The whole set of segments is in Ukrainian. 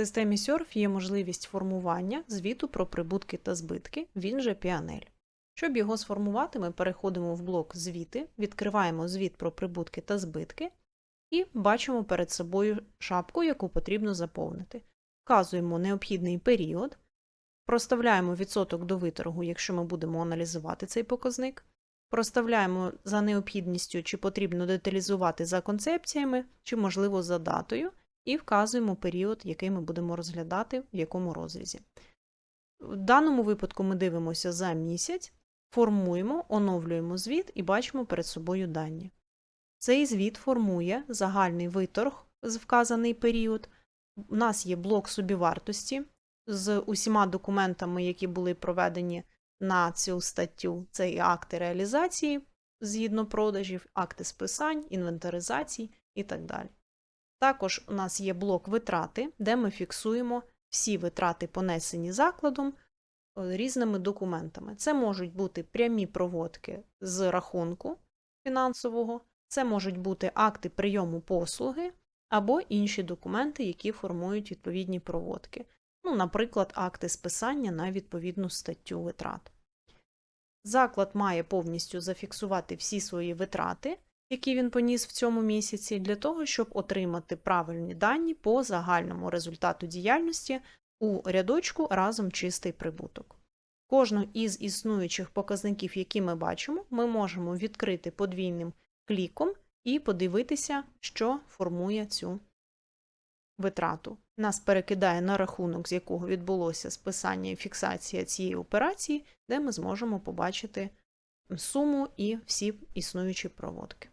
системі SURF є можливість формування звіту про прибутки та збитки, він же P&L. Щоб його сформувати, ми переходимо в блок Звіти, відкриваємо звіт про прибутки та збитки і бачимо перед собою шапку, яку потрібно заповнити. Вказуємо необхідний період, проставляємо відсоток до виторгу, якщо ми будемо аналізувати цей показник, проставляємо за необхідністю, чи потрібно деталізувати за концепціями, чи, можливо, за датою, і вказуємо період, який ми будемо розглядати, в якому розрізі. В даному випадку ми дивимося за місяць, формуємо, оновлюємо звіт і бачимо перед собою дані. Цей звіт формує загальний виторг з вказаний період. У нас є блок собівартості з усіма документами, які були проведені на цю статтю. Це і акти реалізації згідно продажів, акти списань, інвентаризацій і так далі. Також у нас є блок витрати, де ми фіксуємо всі витрати, понесені закладом е, різними документами. Це можуть бути прямі проводки з рахунку фінансового, це можуть бути акти прийому послуги або інші документи, які формують відповідні проводки. Ну, наприклад, акти списання на відповідну статтю витрат. Заклад має повністю зафіксувати всі свої витрати, які він поніс в цьому місяці, для того, щоб отримати правильні дані по загальному результату діяльності у рядочку разом чистий прибуток. Кожну із існуючих показників, які ми бачимо, ми можемо відкрити подвійним кліком і подивитися, що формує цю витрату. Нас перекидає на рахунок, з якого відбулося списання і фіксація цієї операції, де ми зможемо побачити суму і всі існуючі проводки.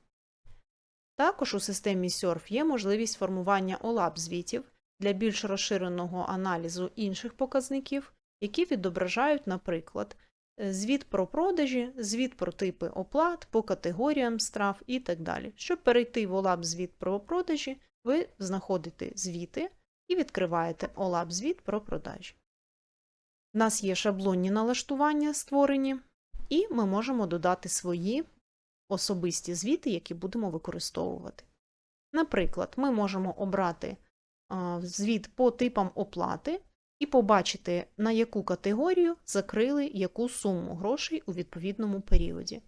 Також у системі SURF є можливість формування OLAP звітів для більш розширеного аналізу інших показників, які відображають, наприклад, е, звіт про продажі, звіт про типи оплат, по категоріям страв і так далі. Щоб перейти в OLAP звіт про продажі, ви знаходите звіти і відкриваєте OLAP звіт про продажі. У нас є шаблонні налаштування створені, і ми можемо додати свої особисті звіти, які будемо використовувати. Наприклад, ми можемо обрати звіт по типам оплати і побачити, на яку категорію закрили яку суму грошей у відповідному періоді.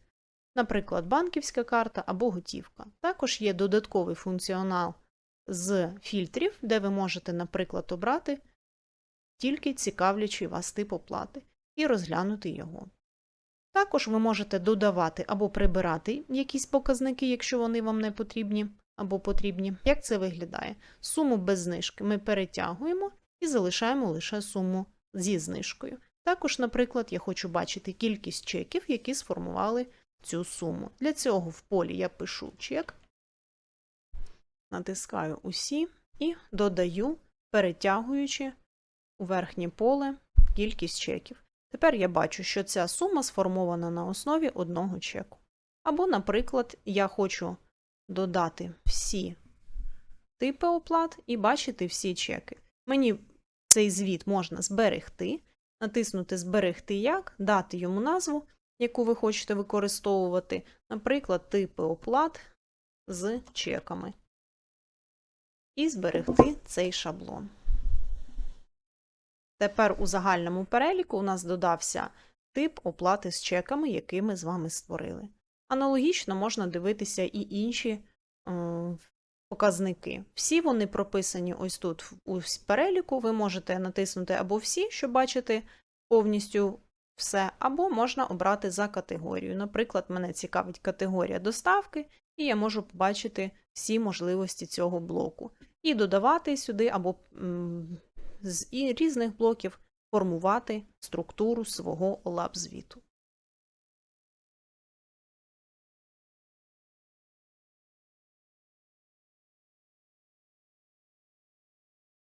Наприклад, банківська карта або готівка. Також є додатковий функціонал з фільтрів, де ви можете, наприклад, обрати тільки цікавлячий вас тип оплати і розглянути його. Також ви можете додавати або прибирати якісь показники, якщо вони вам не потрібні або потрібні. Як це виглядає? Суму без знижки ми перетягуємо і залишаємо лише суму зі знижкою. Також, наприклад, я хочу бачити кількість чеків, які сформували цю суму. Для цього в полі я пишу чек, натискаю усі і додаю, перетягуючи у верхнє поле кількість чеків. Тепер я бачу, що ця сума сформована на основі одного чеку. Або, наприклад, я хочу додати всі типи оплат і бачити всі чеки. Мені цей звіт можна зберегти, натиснути Зберегти як, дати йому назву, яку ви хочете використовувати, наприклад, типи оплат з чеками. І зберегти цей шаблон. Тепер у загальному переліку у нас додався тип оплати з чеками, який ми з вами створили. Аналогічно можна дивитися і інші е, показники. Всі вони прописані ось тут у переліку. Ви можете натиснути або всі, щоб бачити повністю все, або можна обрати за категорію. Наприклад, мене цікавить категорія доставки, і я можу побачити всі можливості цього блоку. І додавати сюди або з різних блоків формувати структуру свого OLAP звіту.